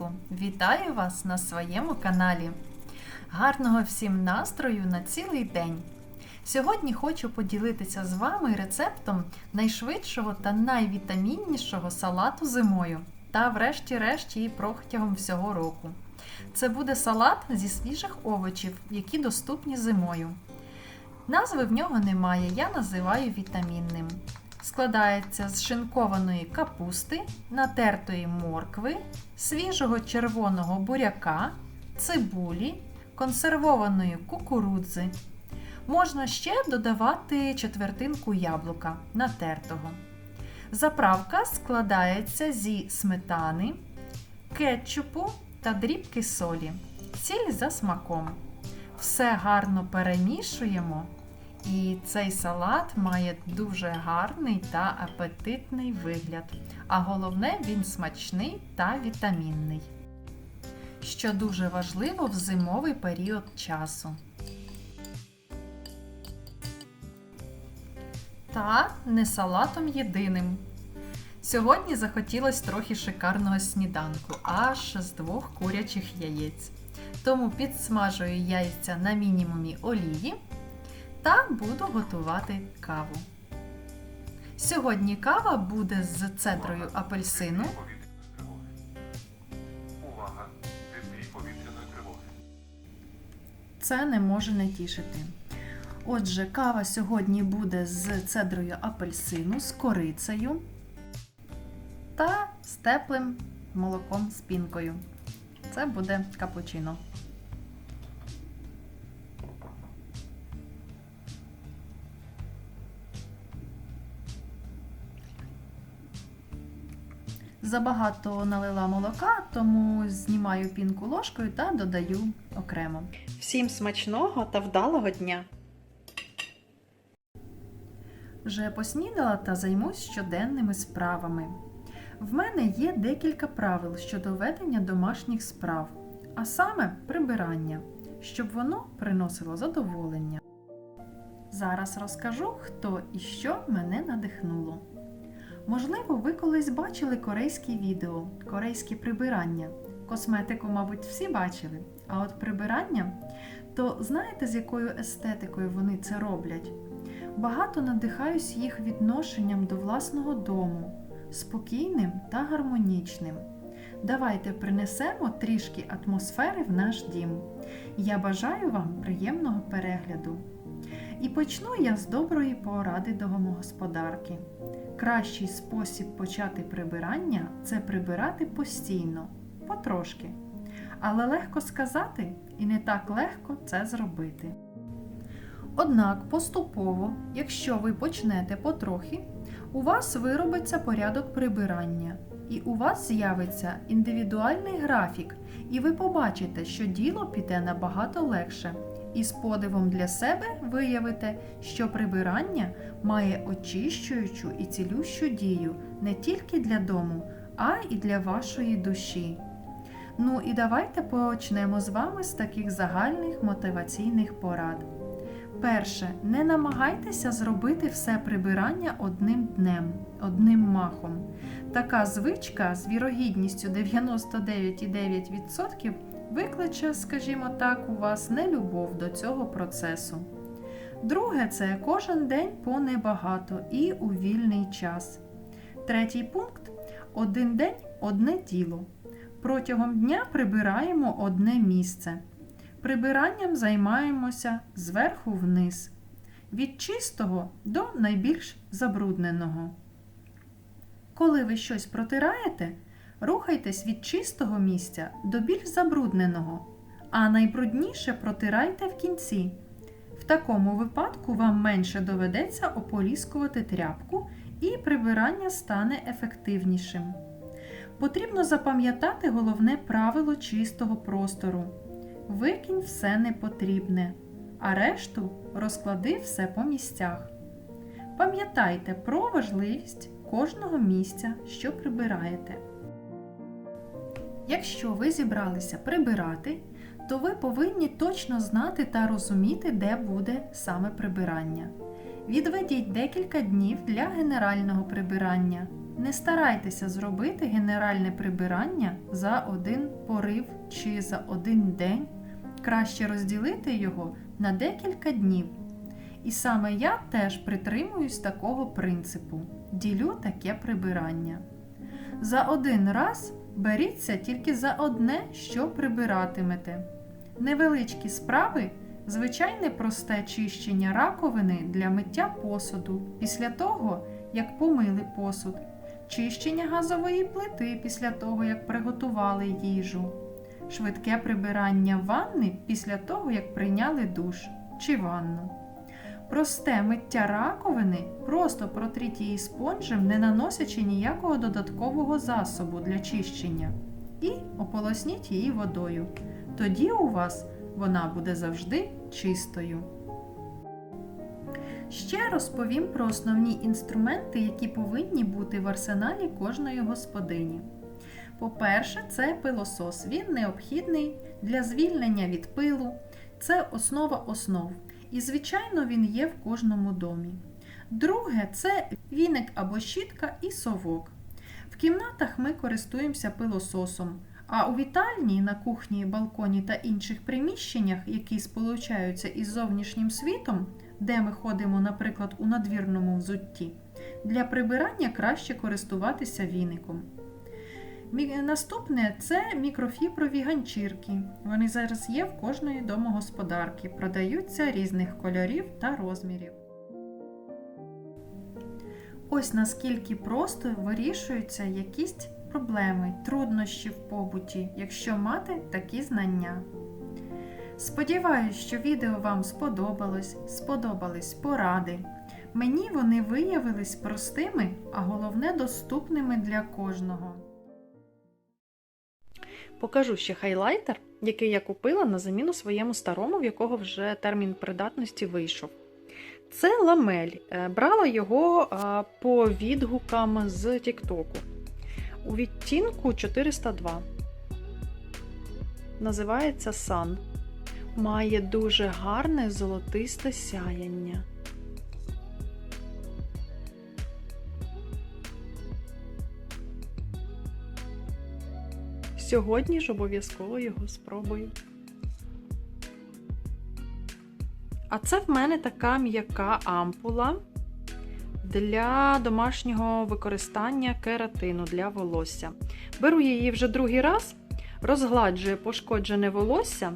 ранку! Вітаю вас на своєму каналі. Гарного всім настрою на цілий день! Сьогодні хочу поділитися з вами рецептом найшвидшого та найвітаміннішого салату зимою та, врешті-решт, і протягом всього року. Це буде салат зі свіжих овочів, які доступні зимою. Назви в нього немає, я називаю вітамінним. Складається з шинкованої капусти, натертої моркви, свіжого червоного буряка, цибулі, консервованої кукурудзи. Можна ще додавати четвертинку яблука натертого. Заправка складається зі сметани, кетчупу та дрібки солі, сіль за смаком. Все гарно перемішуємо. І цей салат має дуже гарний та апетитний вигляд. А головне, він смачний та вітамінний. Що дуже важливо в зимовий період часу. Та не салатом єдиним. Сьогодні захотілось трохи шикарного сніданку, аж з двох курячих яєць. Тому підсмажую яйця на мінімумі олії та буду готувати каву. Сьогодні кава буде з цедрою апельсину, Увага! Повітряної тривоги. це не може не тішити. Отже, кава сьогодні буде з цедрою апельсину, з корицею та з теплим молоком з пінкою. Це буде капучино. Забагато налила молока, тому знімаю пінку ложкою та додаю окремо. Всім смачного та вдалого дня! Вже поснідала та займусь щоденними справами. В мене є декілька правил щодо ведення домашніх справ, а саме прибирання, щоб воно приносило задоволення. Зараз розкажу, хто і що мене надихнуло. Можливо, ви колись бачили корейські відео, корейські прибирання. Косметику, мабуть, всі бачили. А от прибирання, то знаєте, з якою естетикою вони це роблять? Багато надихаюсь їх відношенням до власного дому, спокійним та гармонічним. Давайте принесемо трішки атмосфери в наш дім. Я бажаю вам приємного перегляду. І почну я з доброї поради домогосподарки. Кращий спосіб почати прибирання це прибирати постійно, потрошки. Але легко сказати і не так легко це зробити. Однак поступово, якщо ви почнете потрохи, у вас виробиться порядок прибирання, і у вас з'явиться індивідуальний графік, і ви побачите, що діло піде набагато легше. І з подивом для себе виявите, що прибирання має очищуючу і цілющу дію не тільки для дому, а й для вашої душі. Ну і давайте почнемо з вами з таких загальних мотиваційних порад. Перше, не намагайтеся зробити все прибирання одним днем, одним махом. Така звичка з вірогідністю 99,9% викличе, скажімо так, у вас нелюбов до цього процесу. Друге, це кожен день по небагато і у вільний час. Третій пункт один день одне діло. Протягом дня прибираємо одне місце. Прибиранням займаємося зверху вниз, від чистого до найбільш забрудненого. Коли ви щось протираєте, рухайтесь від чистого місця до більш забрудненого, а найбрудніше протирайте в кінці. В такому випадку вам менше доведеться ополіскувати тряпку і прибирання стане ефективнішим. Потрібно запам'ятати головне правило чистого простору. Викинь все непотрібне, а решту розклади все по місцях. Пам'ятайте про важливість кожного місця, що прибираєте. Якщо ви зібралися прибирати, то ви повинні точно знати та розуміти, де буде саме прибирання. Відведіть декілька днів для генерального прибирання. Не старайтеся зробити генеральне прибирання за один порив чи за один день. Краще розділити його на декілька днів. І саме я теж притримуюсь такого принципу: ділю таке прибирання. За один раз беріться тільки за одне, що прибиратимете. Невеличкі справи звичайне просте чищення раковини для миття посуду після того, як помили посуд, чищення газової плити після того, як приготували їжу, швидке прибирання ванни після того, як прийняли душ чи ванну. Просте миття раковини просто протріть її спонжем, не наносячи ніякого додаткового засобу для чищення, і ополосніть її водою. Тоді у вас вона буде завжди чистою. Ще розповім про основні інструменти, які повинні бути в арсеналі кожної господині. По-перше, це пилосос. Він необхідний для звільнення від пилу. Це основа основ. І, звичайно, він є в кожному домі. Друге це віник або щітка і совок. В кімнатах ми користуємося пилососом, а у вітальні, на кухні, балконі та інших приміщеннях, які сполучаються із зовнішнім світом, де ми ходимо, наприклад, у надвірному взутті, для прибирання краще користуватися віником. Наступне це мікрофіброві ганчірки. Вони зараз є в кожної домогосподарки, продаються різних кольорів та розмірів. Ось наскільки просто вирішуються якісь проблеми, труднощі в побуті, якщо мати такі знання. Сподіваюсь, що відео вам сподобалось, сподобались поради. Мені вони виявились простими, а головне доступними для кожного. Покажу ще хайлайтер, який я купила на заміну своєму старому, в якого вже термін придатності вийшов. Це ламель. Е, Брала його по відгукам з Тіктоку. У відтінку 402. Називається Sun. Має дуже гарне золотисте сяяння. Сьогодні ж обов'язково його спробую. А це в мене така м'яка ампула для домашнього використання кератину для волосся. Беру її вже другий раз, розгладжує пошкоджене волосся,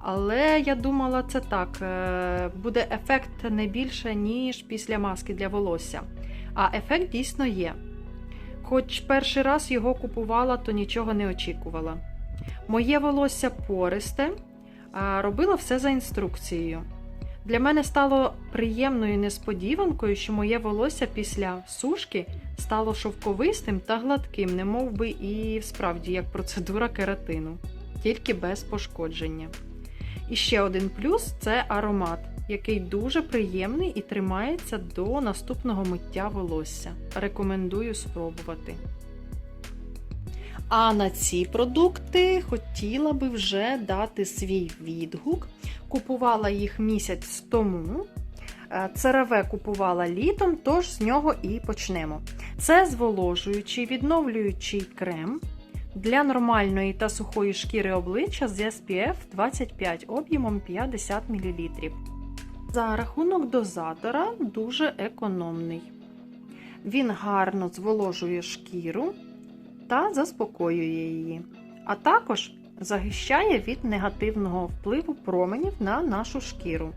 але я думала, це так, е, буде ефект не більше, ніж після маски для волосся. А ефект дійсно є. Хоч перший раз його купувала, то нічого не очікувала. Моє волосся пористе, а робила все за інструкцією. Для мене стало приємною несподіванкою, що моє волосся після сушки стало шовковистим та гладким, немов би і справді як процедура кератину, тільки без пошкодження. І ще один плюс це аромат, який дуже приємний і тримається до наступного миття волосся. Рекомендую спробувати. А на ці продукти хотіла би вже дати свій відгук. Купувала їх місяць тому. Е, ЦРВ купувала літом, тож з нього і почнемо. Це зволожуючий відновлюючий крем для нормальної та сухої шкіри обличчя з SPF 25 об'ємом 50 мл. За рахунок дозатора дуже економний. Він гарно зволожує шкіру та заспокоює її, а також захищає від негативного впливу променів на нашу шкіру.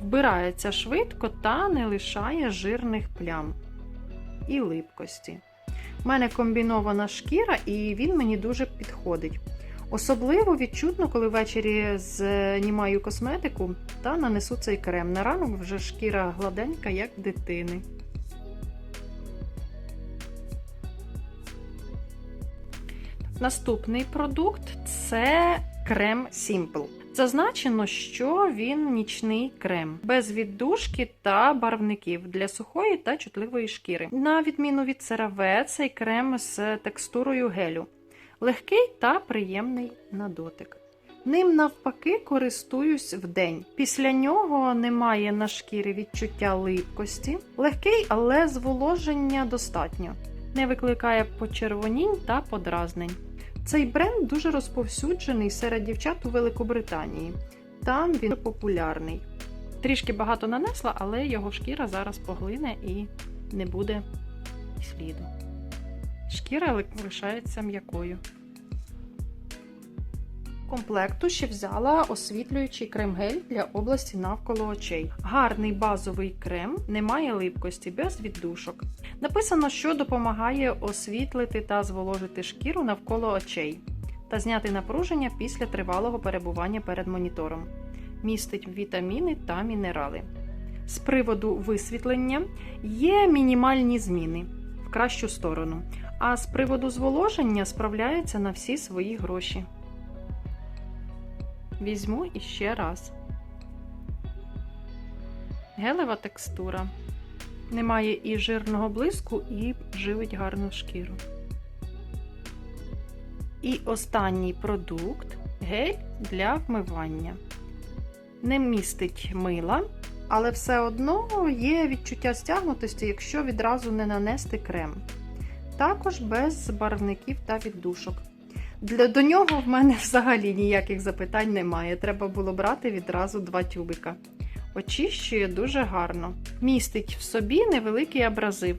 Вбирається швидко та не лишає жирних плям і липкості. У мене комбінована шкіра, і він мені дуже підходить. Особливо відчутно, коли ввечері знімаю косметику та нанесу цей крем. На ранок вже шкіра гладенька, як дитини. Наступний продукт це крем Simple. Зазначено, що він нічний крем без віддушки та барвників для сухої та чутливої шкіри. На відміну від CeraVe, цей крем з текстурою гелю. Легкий та приємний на дотик. Ним навпаки користуюсь вдень. Після нього немає на шкірі відчуття липкості. Легкий, але зволоження достатньо. не викликає почервонінь та подразнень. Цей бренд дуже розповсюджений серед дівчат у Великобританії. Там він популярний. Трішки багато нанесла, але його шкіра зараз поглине і не буде сліду. Шкіра лишається м'якою. Комплекту ще взяла освітлюючий крем-гель для області навколо очей. Гарний базовий крем, немає липкості, без віддушок. Написано, що допомагає освітлити та зволожити шкіру навколо очей та зняти напруження після тривалого перебування перед монітором. Містить вітаміни та мінерали. З приводу висвітлення є мінімальні зміни в кращу сторону, а з приводу зволоження справляється на всі свої гроші. Візьму іще раз. Гелева текстура. Немає і жирного блиску, і живить гарну шкіру. І останній продукт гель для вмивання. Не містить мила, але все одно є відчуття стягнутості, якщо відразу не нанести крем. Також без барвників та віддушок. Для до нього в мене взагалі ніяких запитань немає. Треба було брати відразу два тюбика. Очищує дуже гарно. Містить в собі невеликий абразив,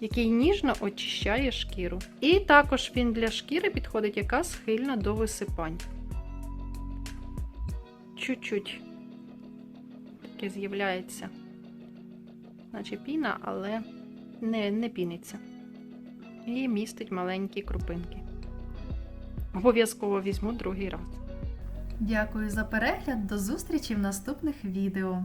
який ніжно очищає шкіру. І також він для шкіри підходить, яка схильна до висипань. Чуть-чуть таке з'являється, наче піна, але не, не піниться. І містить маленькі крупинки. Обов'язково візьму другий раз. Дякую за перегляд. До зустрічі в наступних відео.